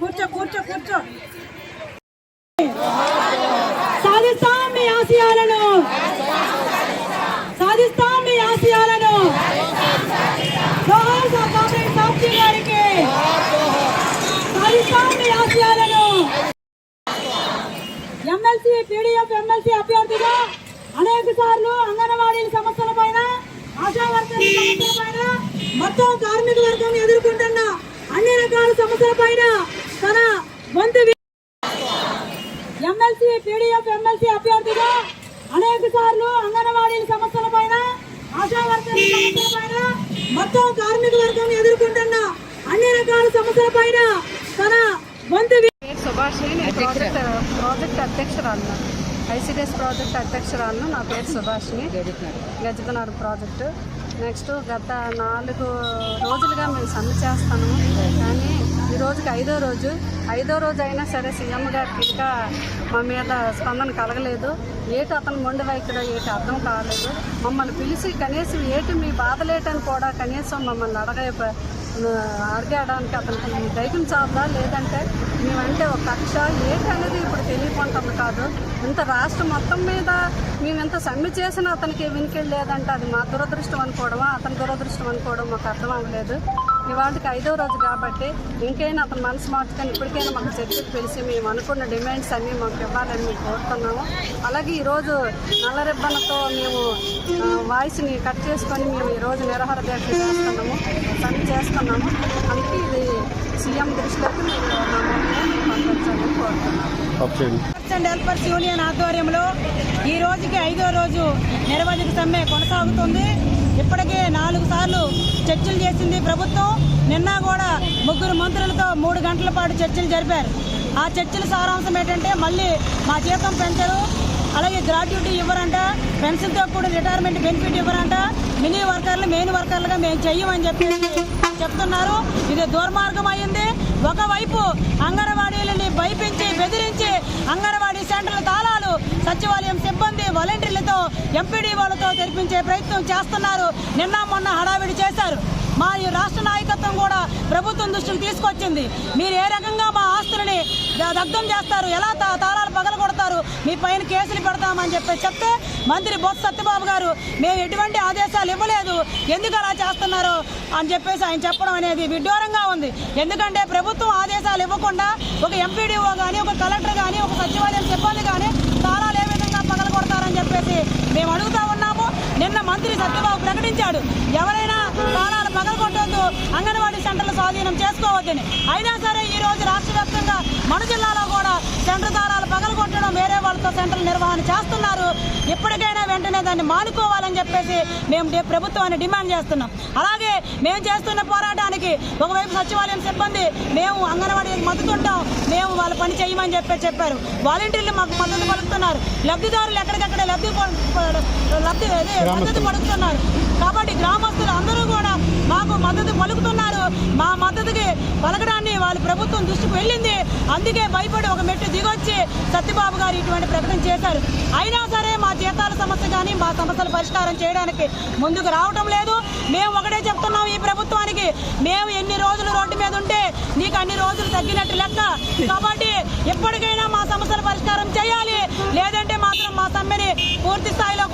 కూర్చో కూర్చో కూర్చో సాధిస్తాం మీ ఆశయాలను సాధిస్తాం మీ ఆశయాలను ఎమ్మెల్సీ పీడీఎఫ్ ఎమ్మెల్సీ అభ్యర్థిగా అనేక సార్లు అంగన్వాడీ సమస్యల పైన ఆశా వర్కర్ల సమస్యల పైన మొత్తం కార్మిక వర్గం ఎదుర్కొంటున్న అన్ని రకాల సమస్యల పైన తన వంతు ఎమ్మెల్సీ పీడీఎఫ్ ఎమ్మెల్సీ అభ్యర్థిగా అనేక సార్లు అంగన్వాడీల సమస్యల పైన ఆశా వర్కర్ల సమస్యల పైన మొత్తం కార్మిక వర్గం ఎదుర్కొంటున్న అన్ని రకాల సమస్యల పైన తన వంతు నేను ప్రాజెక్ట్ ప్రాజెక్ట్ అధ్యక్షురాలను. ఐసిడిఎస్ ప్రాజెక్ట్ అధ్యక్షురాలను నా పేరు సుభాషిణి. గజగనాడు ప్రాజెక్టు. నెక్స్ట్ గత నాలుగు రోజులుగా మేము సమ్మె చేస్తాము కానీ ఈ రోజుకి ఐదో రోజు. ఐదో రోజు అయినా సరే సీఎం గారికి ఇంకా మా మీద స్పందన కలగలేదు. ఏటి అతను మొండి వైఖరో ఏటి అర్థం కాలేదు. మమ్మల్ని పిలిచి కనీసం ఏటి మీ బాధలేటని కూడా కనీసం మమ్మల్ని అడగ అడగడానికి అతనికి దైవం చాలదా? లేదంటే అంటే ఒక కక్ష ఏంటి అనేది ఇప్పుడు తెలియకుంటుంది కాదు. ఇంత రాష్ట్రం మొత్తం మీద మేము ఇంత సమ్మె చేసినా అతనికి వినికెళ్ళలేదంటే అది మా దురదృష్టం అనుకోవడమా? అతని దురదృష్టం అనుకోవడం మాకు అర్థం అవ్వలేదు. ఇవాళకి ఐదో రోజు కాబట్టి ఇంకైనా అతను మనసు మార్చుకొని ఇప్పటికైనా మాకు చర్చకు తెలిసి మేము అనుకున్న డిమాండ్స్ అన్నీ మాకు ఇవ్వాలని మేము కోరుతున్నాము. అలాగే ఈరోజు నల్లరిబ్బనతో మేము వాయిస్ని కట్ చేసుకొని మేము ఈరోజు నిరాహార దీక్ష చేస్తున్నాము సమ్మె చేస్తున్నాము. అందుకే ఇది సీఎం దృష్టిలోకి మేము అండ్ హెల్పర్స్ యూనియన్ ఆధ్వర్యంలో ఈ రోజుకి ఐదో రోజు నిర్వహిత సమ్మె కొనసాగుతుంది. ఇప్పటికే నాలుగు సార్లు చర్చలు చేసింది ప్రభుత్వం. నిన్న కూడా ముగ్గురు మంత్రులతో మూడు గంటల పాటు చర్చలు జరిపారు. ఆ చర్చల సారాంశం ఏంటంటే మళ్ళీ మా జీతం పెంచరు అలాగే గ్రాట్యుటీ ఇవ్వరంట పెన్షన్తో కూడా రిటైర్మెంట్ బెనిఫిట్ ఇవ్వరంట. మినీ వర్కర్లు మెయిన్ వర్కర్లుగా మేము చెయ్యమని చెప్పేసి చెప్తున్నారు. ఇది దుర్మార్గం అయింది ఒకవైపు అంగన్వాడీలని భయపించి బెదిరించి అంగన్వాడీ సెంటర్ల తాళాలు సచివాలయం సిబ్బంది వాలంటీర్లతో ఎంపీడీ వాళ్ళతో తెరిపించే ప్రయత్నం చేస్తున్నారు. నిన్న మొన్న హడావిడి చేశారు. మా ఈ రాష్ట్ర నాయకత్వం కూడా ప్రభుత్వం దృష్టికి తీసుకొచ్చింది. మీరు ఏ రకంగా దగ్ధం చేస్తారు. ఎలా తాళాలు పగల కొడతారు మీ పైన కేసులు పెడతామని చెప్పి చెప్తే మంత్రి బొత్స సత్యబాబు గారు మేము ఎటువంటి ఆదేశాలు ఇవ్వలేదు. ఎందుకు అలా చేస్తున్నారు? అని చెప్పేసి ఆయన చెప్పడం అనేది విడ్డూరంగా ఉంది. ఎందుకంటే ప్రభుత్వం ఆదేశాలు ఇవ్వకుండా ఒక ఎంపీడీఓ కానీ ఒక కలెక్టర్ కానీ ఒక సచివాలయం సిబ్బంది కానీ తాళాలు ఏ విధంగా పగల కొడతారని చెప్పేసి మేము అడుగుతా ఉన్నాము. నిన్న మంత్రి సత్యబాబు ప్రకటించాడు. ఎవరైనా అంగన్వాడీ సెంటర్లు స్వాధీనం చేసుకోవద్దని. అయినా సరే ఈ రోజు రాష్ట్ర వ్యాప్తంగా మన జిల్లాలో కూడా సెంటర్ తాళాలు పగల కొట్టడం వేరే వాళ్ళతో సెంటర్ల నిర్వహణ చేస్తున్నారు. ఇప్పటికైనా వెంటనే దాన్ని మానుకోవాలని చెప్పేసి మేము ప్రభుత్వాన్ని డిమాండ్ చేస్తున్నాం. అలాగే మేము చేస్తున్న పోరాటానికి ఒకవైపు సచివాలయం సిబ్బంది మేము అంగన్వాడీకి మద్దతు ఉంటాం మేము వాళ్ళ పని చేయమని చెప్పి చెప్పారు. వాలంటీర్లు మాకు మద్దతు పలుకుతున్నారు. లబ్ధిదారులు ఎక్కడికక్కడ లబ్ధి లబ్ధి మద్దతు పలుకుతున్నారు. కాబట్టి గ్రామస్తులు అందరూ మద్దతు పలుకుతున్నారు. మా మద్దతుకి పలకడాన్ని వాళ్ళ ప్రభుత్వం దృష్టికి వెళ్ళింది. అందుకే భయపడి ఒక మెట్టు దిగొచ్చి సత్యబాబు గారు ఇటువంటి ప్రకటన చేశారు. అయినా సరే మా జీతాల సమస్య కానీ మా సమస్యల పరిష్కారం చేయడానికి ముందుకు రావటం లేదు. మేము ఒకటే చెప్తున్నాం ఈ ప్రభుత్వానికి. మేము ఎన్ని రోజులు రోడ్డు మీద ఉంటే నీకు అన్ని రోజులు తగ్గినట్టు లెక్క. కాబట్టి ఎప్పటికైనా మా సమస్యల పరిష్కారం చేయాలి. లేదంటే మాత్రం మా సమ్మెని పూర్తి స్థాయిలో